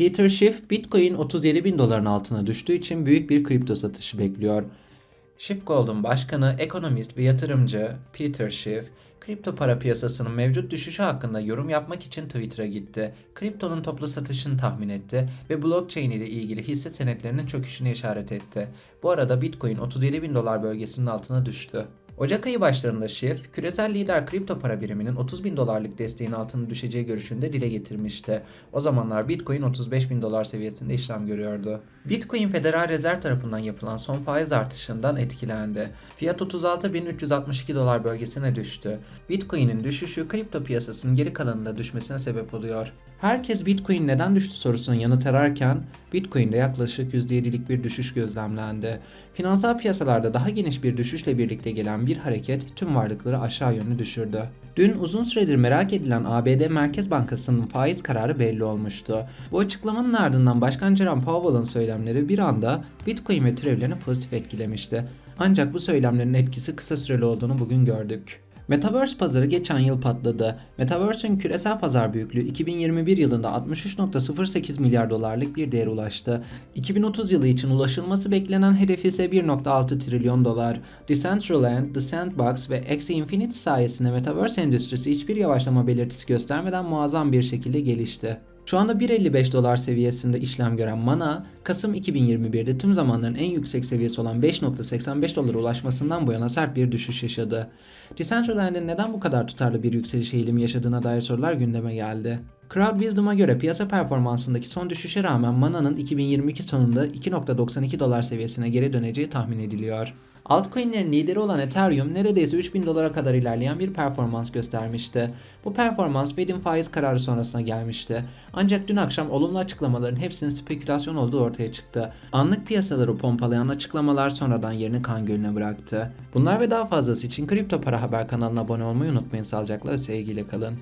Peter Schiff, Bitcoin 37 bin doların altına düştüğü için büyük bir kripto satışı bekliyor. Schiff Gold'un başkanı, ekonomist ve yatırımcı Peter Schiff, kripto para piyasasının mevcut düşüşü hakkında yorum yapmak için Twitter'a gitti. Kriptonun toplu satışını tahmin etti ve blockchain ile ilgili hisse senetlerinin çöküşüne işaret etti. Bu arada Bitcoin 37 bin dolar bölgesinin altına düştü. Ocak ayı başlarında Schiff, küresel lider kripto para biriminin 30 bin dolarlık desteğin altına düşeceği görüşünü de dile getirmişti. O zamanlar Bitcoin 35 bin dolar seviyesinde işlem görüyordu. Bitcoin Federal Rezerv tarafından yapılan son faiz artışından etkilendi. Fiyat 36.362 dolar bölgesine düştü. Bitcoin'in düşüşü kripto piyasasının geri kalanında düşmesine sebep oluyor. Herkes Bitcoin neden düştü sorusunun yanıt ararken Bitcoin'de yaklaşık %7'lik bir düşüş gözlemlendi. Finansal piyasalarda daha geniş bir düşüşle birlikte gelen bir hareket tüm varlıkları aşağı yönlü düşürdü. Dün uzun süredir merak edilen ABD Merkez Bankası'nın faiz kararı belli olmuştu. Bu açıklamanın ardından Başkan Jerome Powell'ın söylemleri bir anda Bitcoin ve türevlerini pozitif etkilemişti. Ancak bu söylemlerin etkisi kısa süreli olduğunu bugün gördük. Metaverse pazarı geçen yıl patladı. Metaverse'ün küresel pazar büyüklüğü 2021 yılında 63.08 milyar dolarlık bir değere ulaştı. 2030 yılı için ulaşılması beklenen hedef ise 1.6 trilyon dolar. Decentraland, The Sandbox ve Axie Infinity sayesinde Metaverse endüstrisi hiçbir yavaşlama belirtisi göstermeden muazzam bir şekilde gelişti. Şu anda 1.55 dolar seviyesinde işlem gören Mana, Kasım 2021'de tüm zamanların en yüksek seviyesi olan 5.85 dolara ulaşmasından bu yana sert bir düşüş yaşadı. Decentraland'in neden bu kadar tutarlı bir yükseliş eğilimi yaşadığına dair sorular gündeme geldi. Crowd Wisdom'a göre piyasa performansındaki son düşüşe rağmen Mana'nın 2022 sonunda 2.92 dolar seviyesine geri döneceği tahmin ediliyor. Altcoin'lerin lideri olan Ethereum neredeyse 3000 dolara kadar ilerleyen bir performans göstermişti. Bu performans Fed'in faiz kararı sonrasına gelmişti. Ancak dün akşam olumlu açıklamaların hepsinin spekülasyon olduğu ortaya çıktı. Anlık piyasaları pompalayan açıklamalar sonradan yerini kan gölüne bıraktı. Bunlar ve daha fazlası için Kripto Para Haber kanalına abone olmayı unutmayın. Sağlıcakla ve sevgiyle kalın.